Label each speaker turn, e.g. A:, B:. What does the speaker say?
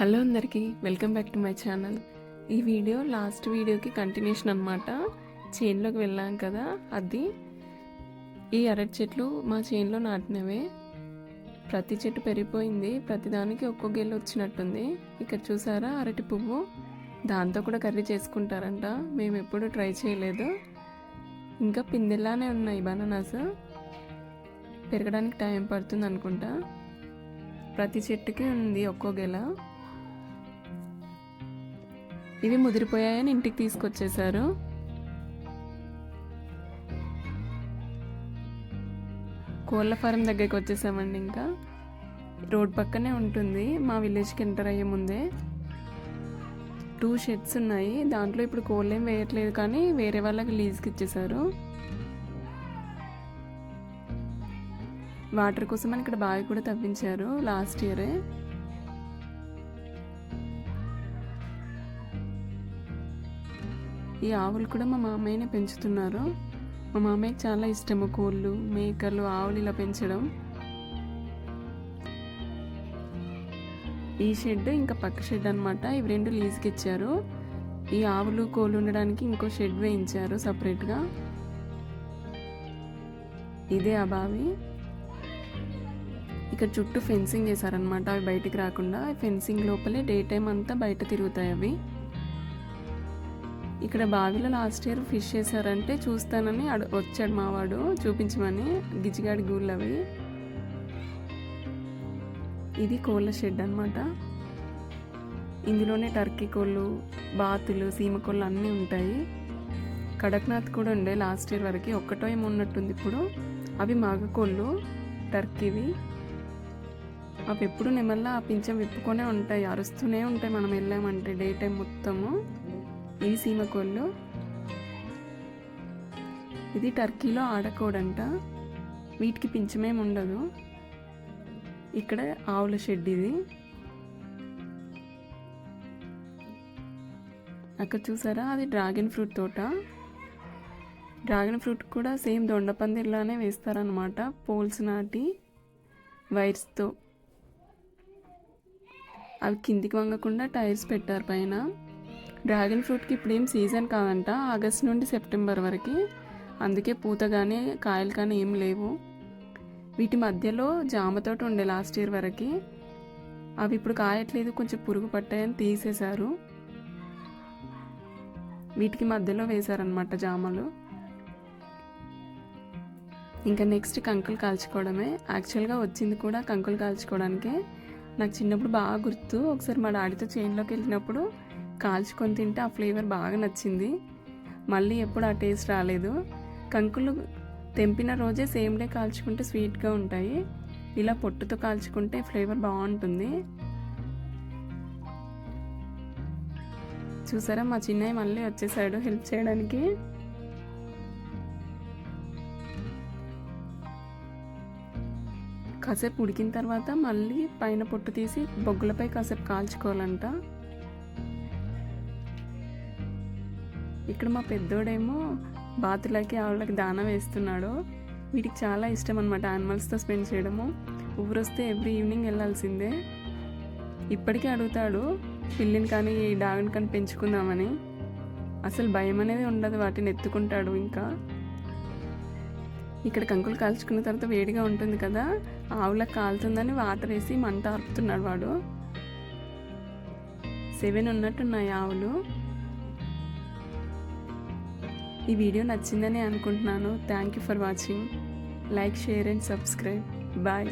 A: Hello అందరికీ welcome back to my channel. ఈ video last వీడియోకి కంటిన్యూషన్ అనమాట చేన్లోకి వెళ్ళాం కదా అది. ఈ అరటి చెట్లు మా చేన్లో నాటినవే. ప్రతి చెట్టు పెరిగిపోయింది ప్రతిదానికి ఒక్కో గెల్లు వచ్చినట్టుంది. ఇక్కడ చూసారా అరటి పువ్వు? దాంతో కూడా కర్రీ చేసుకుంటారంట. మేము ఎప్పుడు ట్రై చేయలేదు. ఇంకా పిందెల్లానే ఉన్నాయి బనానాస్. పెరగడానికి టైం పడుతుంది అనుకుంటా. ప్రతి చెట్టుకి ఉంది ఒక్కో గెల. ఇవి ముదిరిపోయాయని ఇంటికి తీసుకొచ్చేశారు. కోళ్ళ ఫారం దగ్గరికి వచ్చేసామండి ఇంకా. రోడ్ పక్కనే ఉంటుంది. మా విలేజ్కి ఎంటర్ అయ్యే ముందే. టూ షెడ్స్ ఉన్నాయి. దాంట్లో ఇప్పుడు కోళ్ళు ఏం వేయట్లేదు కానీ వేరే వాళ్ళకి లీజ్కి ఇచ్చేశారు. వాటర్ కోసం అని ఇక్కడ బావి కూడా తవ్వించారు లాస్ట్ ఇయరే. ఈ ఆవులు కూడా మా మామయ్యనే పెంచుతున్నారు. మా మామయ్యకి చాలా ఇష్టము కోళ్ళు మేకలు ఆవులు ఇలా పెంచడం. ఈ షెడ్ ఇంకా పక్క షెడ్ అనమాట ఇవి రెండు లీజ్కి ఇచ్చారు ఈ ఆవులు కోళ్ళు ఉండడానికి ఇంకో షెడ్ వేయించారు సపరేట్గా. ఇదే ఆ బావి. ఇక్కడ చుట్టూ ఫెన్సింగ్ వేసారనమాట అవి బయటికి రాకుండా. ఫెన్సింగ్ లోపలే డే టైం అంతా బయట తిరుగుతాయి అవి. ఇక్కడ బావిలో లాస్ట్ ఇయర్ ఫిష్ చేశారంటే చూస్తానని అడు వచ్చాడు మావాడు చూపించమని. గిజిగాడి గూళ్ళు అవి ఇది కోళ్ళ షెడ్ అనమాట ఇందులోనే టర్కీ కోళ్ళు బాతులు సీమ కోళ్ళు అన్నీ ఉంటాయి. కడక్నాథ్ కూడా ఉండే లాస్ట్ ఇయర్ వరకు ఒక్కటో ఏమో ఉన్నట్టుంది ఇప్పుడు. అవి మగ కోళ్ళు టర్కీవి. అవి ఎప్పుడు నెమల్లా ఆ పింఛం విప్పుకొనే ఉంటాయి అరుస్తూనే ఉంటాయి మనం వెళ్ళామంటే డే టైం మొత్తము. ఇవి సీమ కోళ్ళు ఇది టర్కీలో ఆడకోడంట. వీటికి పింఛమేం ఉండదు ఇక్కడ ఆవుల షెడ్ ఇది. అక్కడ చూసారా? అది డ్రాగన్ ఫ్రూట్ తోట. డ్రాగన్ ఫ్రూట్ కూడా సేమ్ దొండపందిర్లానే వేస్తారనమాట పోల్స్ నాటి వైర్స్తో. అవి కిందికి వంగకుండా టైర్స్ పెట్టారు పైన. డ్రాగన్ ఫ్రూట్కి ఇప్పుడేం సీజన్ కాదంట ఆగస్ట్ నుండి సెప్టెంబర్ వరకు. అందుకే పూత కానీ కాయలు కానీ ఏం లేవు. వీటి మధ్యలో జామ తోట ఉండే లాస్ట్ ఇయర్ వరకు. అవి ఇప్పుడు కాయట్లేదు కొంచెం పురుగు పట్టాయని తీసేశారు. వీటికి మధ్యలో వేశారనమాట జామలు. ఇంకా నెక్స్ట్ కంకులు కాల్చుకోవడమే. యాక్చువల్గా వచ్చింది కూడా కంకులు కాల్చుకోవడానికే. నాకు చిన్నప్పుడు బాగా గుర్తు. ఒకసారి మా డాడీతో చైన్లోకి వెళ్ళినప్పుడు కాల్చుకొని తింటే ఆ ఫ్లేవర్ బాగా నచ్చింది. మళ్ళీ ఎప్పుడు ఆ టేస్ట్ రాలేదు. కంకులు తెంపిన రోజే సేమ్ డే కాల్చుకుంటే స్వీట్గా ఉంటాయి. ఇలా పొట్టుతో కాల్చుకుంటే ఫ్లేవర్ బాగుంటుంది. చూసారా? మా చిన్నయ్య మళ్ళీ వచ్చేసాడు హెల్ప్ చేయడానికి. కాసేపు ఉడికిన తర్వాత మళ్ళీ పైన పొట్టు తీసి బొగ్గులపై కాసేపు కాల్చుకోవాలంట. ఇక్కడ మా పెద్దోడేమో బాతులకి ఆవులకి దానం వేస్తున్నాడు. వీటికి చాలా ఇష్టం అనమాట యానిమల్స్తో స్పెండ్ చేయడము. ఊరొస్తే ఎవ్రీ ఈవినింగ్ వెళ్ళాల్సిందే. ఇప్పటికీ అడుగుతాడు పిల్లిని కానీ ఈ డాగ్ని కానీ పెంచుకుందామని. అసలు భయం అనేది ఉండదు వాటిని ఎత్తుకుంటాడు ఇంకా. ఇక్కడ కంకులు కాల్చుకున్న తర్వాత వేడిగా ఉంటుంది కదా ఆవులకు కాలుతుందని వాటర్ వేసి మంట ఆర్పుతున్నాడు వాడు. సెవెన్ ఉన్నట్టున్నాయి ఆవులు. ఈ వీడియో నచ్చిందని అనుకుంటున్నాను. Thank you for watching like share and subscribe bye